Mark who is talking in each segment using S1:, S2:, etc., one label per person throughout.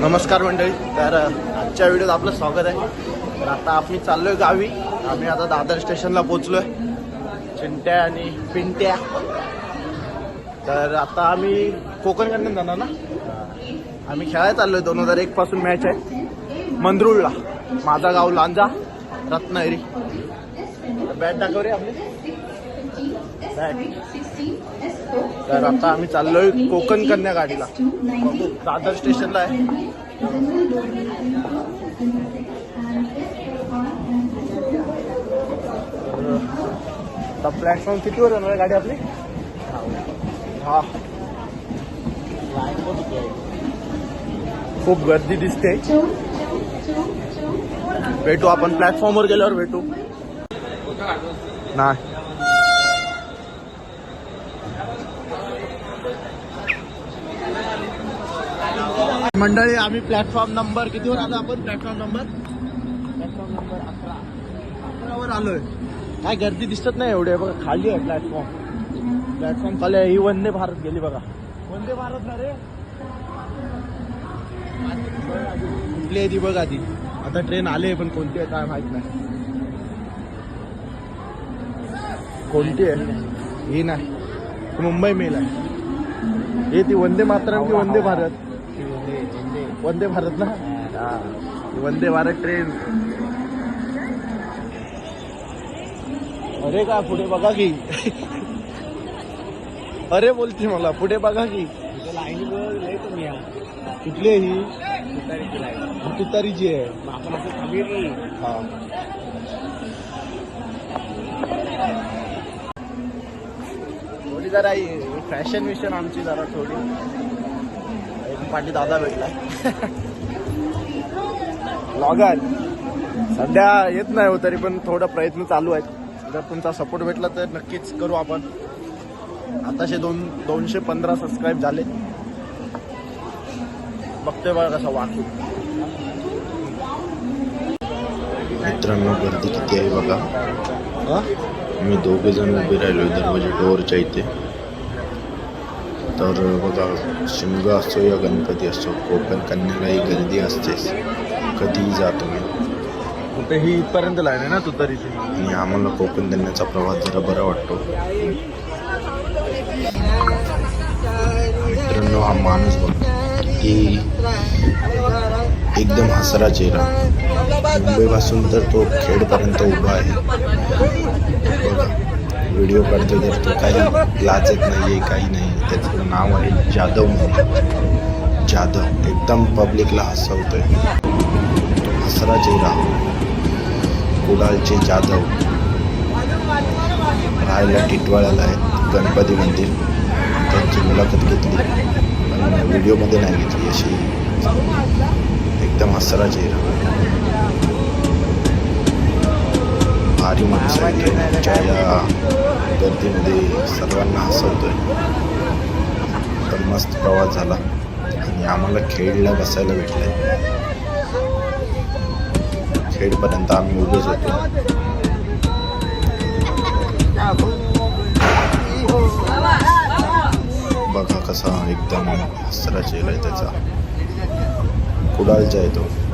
S1: नमस्कार मंडळी. तर आजच्या व्हिडिओत आपलं स्वागत आहे. तर आता आम्ही चाललोय गावी. आम्ही आता दादर स्टेशनला पोचलोय चिंट्या आणि पिंट्या. तर आता आम्ही कोकणकडनं जाणार ना? आम्ही खेळायला चाललोय. दोन हजार एक पासून मॅच आहे. मंदरुळला. माझा गाव लांजा रत्नागिरी. बॅट दाखव रे आपली. बॅट तर आता आम्ही चाललोय कोकण कन्या गाडीला. दादर स्टेशनला आहे. आता प्लॅटफॉर्म कितीवर येणार आहे गाडी आपली? हा. खूप गर्दी दिसते. भेटू आपण प्लॅटफॉर्मवर गेल्यावर भेटू. नाही. मंडळी आम्ही प्लॅटफॉर्म नंबर कितीवर आलो आपण? प्लॅटफॉर्म नंबर प्लॅटफॉर्म नंबर अकरा. अकरावर आलोय. काय गर्दी दिसत नाही एवढे. बघा खाली आहे प्लॅटफॉर्म प्लॅटफॉर्म खाली आहे. ही वंदे भारत गेली बघा. वंदे भारत ना रे? कुठली आहे ती बघा ती आता ट्रेन आले पण कोणती आहे काय माहीत नाही. कोणती आहे? ही नाही. मुंबई मेल आहे. हे ती वंदे मातरम की वंदे भारत? वंदे भारत ना. वंदे भारत ट्रेन. अरे का पुढे बघा की. अरे बोलते मला पुढे बघा की. कुठली आहे ही? तुतारीची आहे. हा. थोडी जरा फॅशन विशन आमची जरा थोडी. पाठी दादा भेटलाय. लॉगर सध्या येत नाही हो तरी पण थोडा प्रयत्न चालू आहेत. जर तुमचा सपोर्ट भेटला तर नक्कीच करू आपण. आताशे दोन दोनशे पंधरा सबस्क्राईब झाले. बघतोय बघा कसा वाटू
S2: मित्रांनो गर्दी किती आहे बघा. मी दोघे जण उभे राहिलो दरवाजे डोअरच्या इथे. तर बघा शिमग असो या गणपती असो कोकण कन्यालाही गर्दी असतेच. कधीही जातो मी?
S1: कुठे ही इथपर्यंत आहे ना तुतारीची
S2: आणि आम्हाला कोकण कन्याचा प्रवास जरा बरा वाटतो. मित्रांनो हा माणूस बघा किती एकदम हसरा चेहरा. मुंबईपासून तर तो खेडपर्यंत उभा आहे. बघा व्हिडिओ काढतो तर तो काही लाजत नाही आहे काही नाही त्याचं नाव आहे जाधव म्हणून. जाधव एकदम पब्लिकला हसवतोय. हसरा चेहरा. कुडाळचे जाधव. राहायला टिटवाळ्याला आहे गणपती मंदिर. त्यांची मुलाखत घेतली. पण व्हिडिओमध्ये नाही घेतली अशी. एकदम हसरा चेहरा. भारी माणूस आहे तो. या गर्दीमध्ये सर्वांना हसवतोय. तर मस्त प्रवास झाला. आणि आम्हाला खेळला बसायला भेटलंय. खेडपर्यंत आम्ही उभेच होतो. बघा कसा एकदम हसरा चेहरा आहे त्याचा. कुडाळचा आहे तो.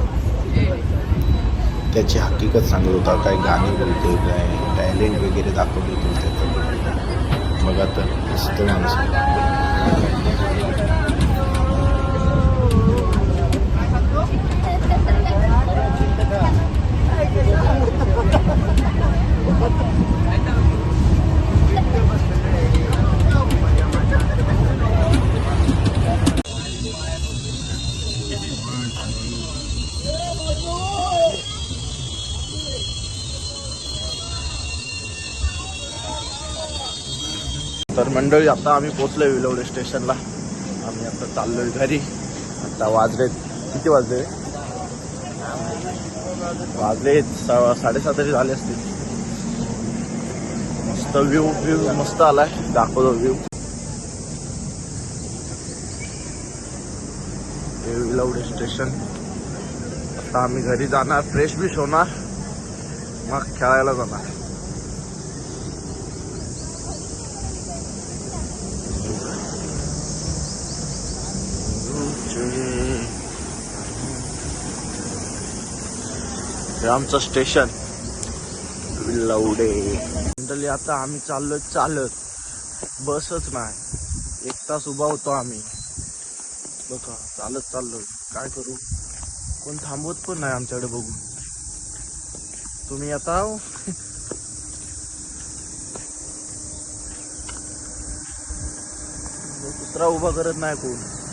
S2: त्याची हकीकत सांगत होता काय गाणी बोलते काय टॅलेंट वगैरे दाखवले होते त्याचं. बघा तर मस्त माणूस.
S1: तर मंडळी आता आम्ही पोचलोय विलवडे स्टेशनला. आम्ही आता चाललोय घरी. आता वाजले किती वाजले? वाजले सा- साडेसात तरी झाले असतील. मस्त व्ह्यू व्ह्यू मस्त आलाय. दाखवतो व्ह्यू हे विलवडे स्टेशन. आता आम्ही घरी जाणार फ्रेश बिश होणार. मग खेळायला जाणार. हे आमचं स्टेशन. लवडे. मंडळी आता आम्ही चाललोय चालत. बसच नाही. एक तास उभा होतो आम्ही. बघा चालत चाललोय. काय करू? कोण थांबवत पण नाही आमच्याकडे बघून. तुम्ही आता कुत्रा उभा करत नाही कोण.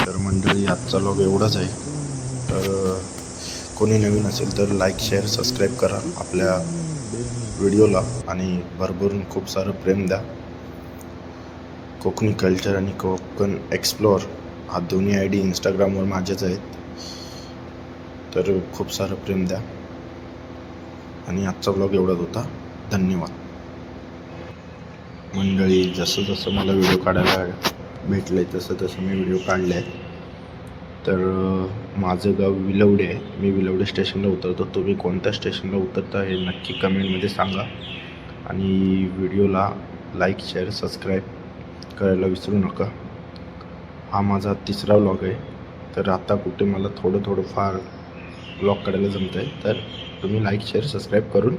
S2: तर मंडळी आजचा लॉग एवढाच आहे. तर कोणी नवीन असेल तर लाईक शेअर सबस्क्राईब करा आपल्या व्हिडिओला आणि भरभरून खूप सारं प्रेम द्या. कोकणी कल्चर आणि कोकण एक्सप्लोअर हा दोन्ही आय डी इंस्टाग्रामवर माझेच आहेत. तर खूप सारं प्रेम द्या. आणि आजचा ब्लॉग एवढाच होता. धन्यवाद. मंडळी जसं जसं मला व्हिडिओ काढायला भेटलं आहे तसं तसं मी व्हिडिओ काढले आहेत तर माझं गाव विलवडे आहे. मी विलवडे स्टेशनला उतरतो. तुम्ही कोणत्या स्टेशनला उतरता हे नक्की कमेंटमध्ये सांगा. आणि व्हिडिओला लाईक शेअर सबस्क्राईब करायला विसरू नका. हा माझा तिसरा व्लॉग आहे. तर आता कुठे मला थोडं थोडं फार ब्लॉग काढायला जमतं आहे तर तुम्ही लाईक शेअर सबस्क्राईब करून